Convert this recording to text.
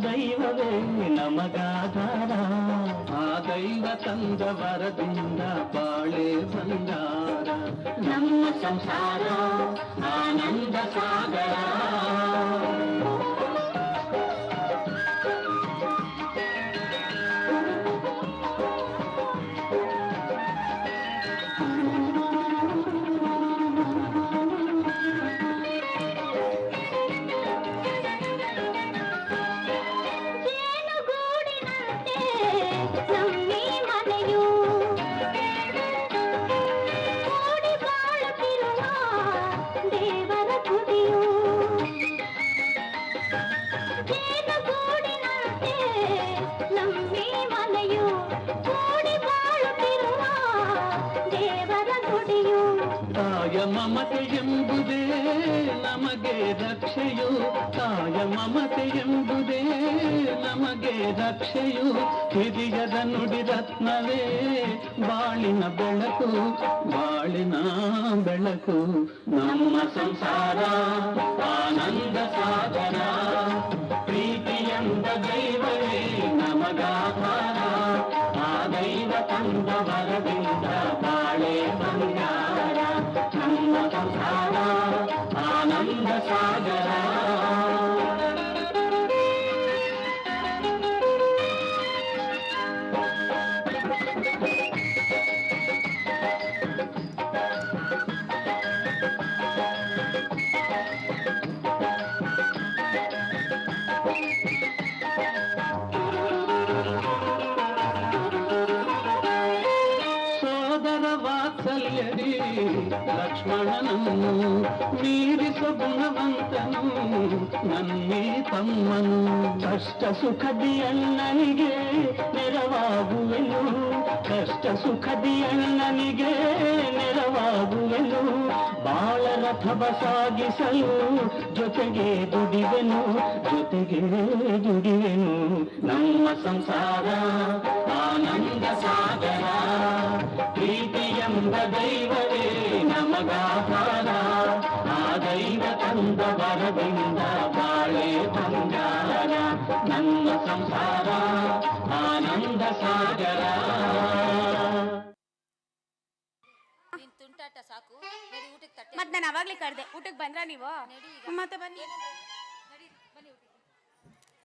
ದೈವವೇ ನಮಗಾಧಾರ ಆ ದೈವ ತಂದ ವರದಿಂದ ಬಾಳೆ ಬಂದಾರ ನಮ್ಮ ಸಂಸಾರ ಆನಂದ ಸಾಗರ ತಾಯ ಮಮತೆ ಎಂಬುದೇ ನಮಗೆ ರಕ್ಷೆಯು. ತಾಯ ಮಮತೆ ಎಂಬುದೇ ನಮಗೆ ರಕ್ಷೆಯು. ಹಿರಿಯರ ನುಡಿ ರತ್ನವೇ, ಬಾಳಿನ ಬೆಳಕು ಬಾಳಿನ ಬೆಳಕು. ನಮ್ಮ ಸಂಸಾರ ಆನಂದ ಸಾಗರ ದೈವ ತಂದ ವರದಿಂದ ಬಾಳೆ ಬಂಗಾರ ನಮ್ಮ ಸಂಸಾರ ಸೋದರ ವಾತ್ಸಲ್ಯದಿ ಲಕ್ಷ್ಮಣನನ್ನು ಮೀರಿಸ ಗುಣವಂತನು ನನ್ನಿ ತಮ್ಮನು ಕಷ್ಟ ಸುಖದಿ ಅಣ್ಣನಿಗೆ ನೆರವಾಗುವೆನು ಕಷ್ಟ ಸುಖದಿ ಅಣ್ಣನಿಗೆ ನೆರವಾಗುವೆನು ಬಾಳ ರಥವ ಸಾಗಿಸಲು ಜೊತೆಗೆ ದುಡಿವೆನು ಜೊತೆಗೆ ದುಡಿವೆನು ನಮ್ಮ ಸಂಸಾರ ಆನಂದ ಸಾಗರ ಪ್ರೀತಿ ಎಂಬ ದೈವವೇ ನಮಗಾಧಾರ ಆ ದೈವ ತಂದ ಬರದಿಂದ ಬಾಳೆ ಬಂಗಾರ ನಮ್ಮ ಸಂಸಾರ. ಆನಂದ ಸಾಗರ. ತುಂಟಾಟ ಸಾಕು. ಮತ್ತೆ ಊಟಕ್ಕೆ ತಟ್ಟೆ. ಮತ್ ನಾನು ಅವಾಗ್ಲೇ ಕರ್ದೆ ಊಟಕ್ಕೆ ಬಂದ್ರ ನೀವು? ಮತ್ತೆ ಬನ್ನಿ?